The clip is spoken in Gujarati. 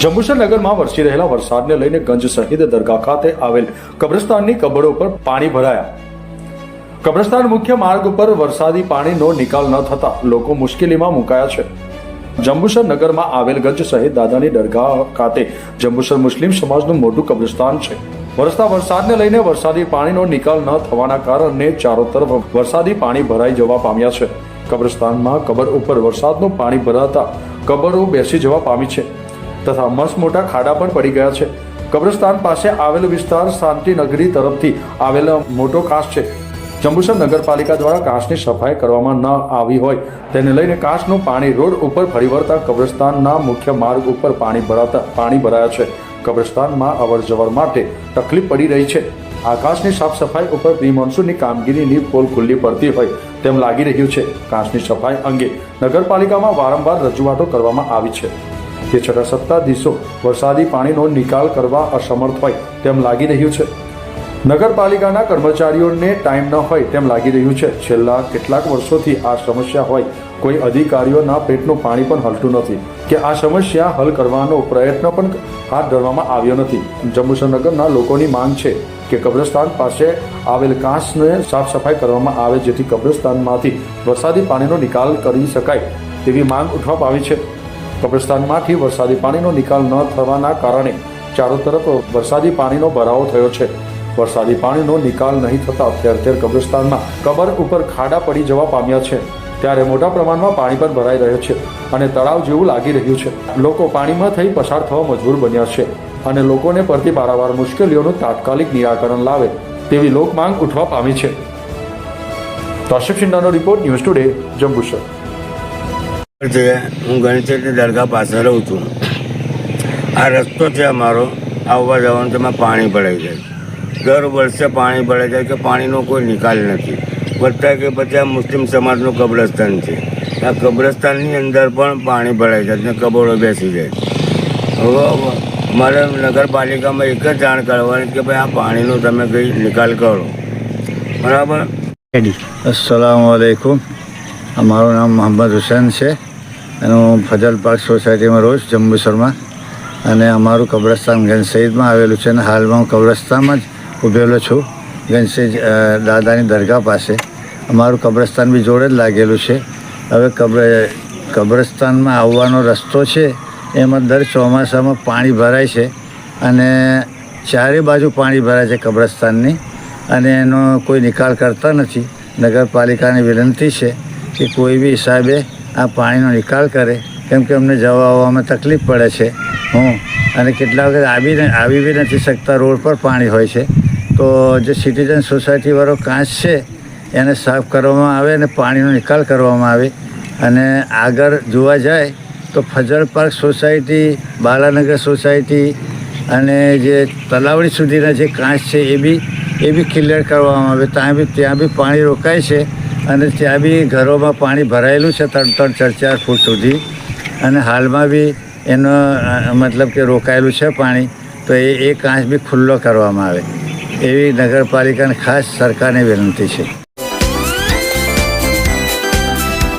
જંબુસર નગરમાં વરસી રહેલા વરસાદને લઈને ગંજ શહીદ દરગાહ ખાતે આવેલ કબ્રસ્તાનની કબરો પર પાણી ભરાયા. કબ્રસ્તાન મુખ્ય માર્ગ ઉપર વરસાદી પાણીનો નિકાલ ન થતા લોકો મુશ્કેલીમાં મુકાયા છે. જંબુસર નગરમાં આવેલ ગંજ શહીદ દાદાની દરગાહ ખાતે જંબુસર મુસ્લિમ સમાજનું મોટું કબ્રસ્તાન છે. વરસતા વરસાદને લઈને વરસાદી પાણીનો નિકાલ ન થવાના કારણે ચારો તરફ વરસાદી પાણી ભરાઈ જવા પામ્યા છે. કબ્રસ્તાનમાં કબર ઉપર વરસાદનું પાણી ભરાતા કબરો બેસી જવા પામી છે. તથા મસ્ત મોટા ખાડા પણ પડી ગયા છે. કબ્રસ્તાન પાસે આવેલો વિસ્તાર શાંતિનગરી તરફથી આવેલો મોટો કાશ છે. જંબુસર નગરપાલિકા દ્વારા કાશની સફાઈ કરવામાં ન આવી હોય તેને લઈને કાશનું પાણી રોડ ઉપર ફરી વળતા કબ્રસ્તાનના મુખ્ય માર્ગ ઉપર પાણી ભરાતા, પાણી ભરાયા છે. કબ્રસ્તાનમાં અવર જવર માટે તકલીફ પડી રહી છે. આકાશની સાફ સફાઈ ઉપર પ્રી મોન્સૂનની કામગીરીની પોલ ખુલ્લી પડતી હોય તેમ લાગી રહ્યું છે. કાચની સફાઈ અંગે નગરપાલિકામાં વારંવાર રજૂઆતો કરવામાં આવી છે. તે છતાં સત્તાધીશો વરસાદી પાણીનો નિકાલ કરવા અસમર્થ હોય તેમ લાગી રહ્યું છે. નગરપાલિકાના કર્મચારીઓને ટાઈમ ન હોય તેમ લાગી રહ્યું છે. છેલ્લા કેટલાક વર્ષોથી આ સમસ્યા હોય. કોઈ અધિકારીઓના પેટનું પાણી પણ હલતું નથી. કે આ સમસ્યા હલ કરવાનો પ્રયત્ન પણ હાથ ધરવામાં આવ્યો નથી. જંબુસરનગરના લોકોની માંગ છે કે કબ્રસ્તાન પાસે આવેલ કાંસને સાફ સફાઈ કરવામાં આવે જેથી કબ્રસ્તાનમાંથી વરસાદી પાણીનો નિકાલ કરી શકાય તેવી માંગ ઉઠવા પામી છે. કબ્રસ્તાનમાંથી વરસાદી પાણીનો નિકાલ ન થવાના કારણે ચારો તરફ વરસાદી પાણીનો ભરાવો થયો છે. વરસાદી પાણીનો નિકાલ નહીં થતા ઠેર ઠેર કબ્રસ્તાનમાં કબર ઉપર ખાડા પડી જવા પામ્યા છે. ત્યારે મોટા પ્રમાણમાં પાણી પણ ભરાઈ રહ્યો છે અને તળાવ જેવું લાગી રહ્યું છે. લોકો પાણીમાં થઈ પસાર થવા મજબૂર બન્યા છે અને લોકોને પડતી પારાવાર મુશ્કેલીઓનું તાત્કાલિક નિરાકરણ લાવે તેવી લોકમાંગ ઉઠવા પામી છે. કૌશિક શિંડાનો રિપોર્ટ ન્યૂઝ ટુડે, જંબુસર. છે? હું ગણેશની દરગાહ પાસે રહું છું. આ રસ્તો છે અમારો. આવવા જવાનું તેમાં પાણી ભરાઈ જાય. દર વર્ષે પાણી ભરાઈ જાય કે પાણીનો કોઈ નિકાલ નથી. વધતા કે પછી આ મુસ્લિમ સમાજનું કબ્રસ્તાન છે. આ કબ્રસ્તાનની અંદર પણ પાણી ભરાઈ જાય ને કબરો બેસી જાય. હવે મારે નગરપાલિકામાં એક જ જાણ કરવાની કે ભાઈ આ પાણીનો તમે કંઈ નિકાલ કરો. બરાબર? અસલામ વાલેકુમ મારું નામ મોહમ્મદ હુસેન છે. અને હું ફજલ પાર્ક સોસાયટીમાં રહું છું જંબુસરમાં અને અમારું કબ્રસ્તાન ગંજ આવેલું છે અને હાલમાં હું કબ્રસ્તાનમાં જ ઊભેલો છું. ગંજ દાદાની દરગાહ પાસે. અમારું કબ્રસ્તાન બી જોડે જ લાગેલું છે. હવે કબ્ર, કબ્રસ્તાનમાં આવવાનો રસ્તો છે, એમાં દર ચોમાસામાં પાણી ભરાય છે અને ચારે બાજુ પાણી ભરાય છે કબ્રસ્તાનની અને એનો કોઈ નિકાલ કરતા નથી. નગરપાલિકાની વિનંતી છે કે કોઈ બી હિસાબે આ પાણીનો નિકાલ કરે, કેમ કે અમને જવા આવવામાં તકલીફ પડે છે. હું અને કેટલા વખત આવી આવી બી નથી શકતા, રોડ પર પાણી હોય છે. તો જે સિટીઝન સોસાયટીવાળો કાંચ છે, એને સાફ કરવામાં આવે અને પાણીનો નિકાલ કરવામાં આવે. અને આગળ જોવા જાય તો Fazal park society, Balanagar society અને જે તલાવડી સુધીના જે કાંચ છે એ બી એ બી ક્લિયર કરવામાં આવે. ત્યાં બી ત્યાં બી પાણી રોકાય છે. અને ત્યાં બી ઘરોમાં પાણી ભરાયેલું છે ત્રણ ત્રણ ચાર ચાર ફૂટ સુધી. અને હાલમાં બી એનો મતલબ કે રોકાયેલું છે પાણી. તો એ એ કાંચ બી ખુલ્લો કરવામાં આવે. એવી નગરપાલિકાને ખાસ સરકારને વિનંતી છે.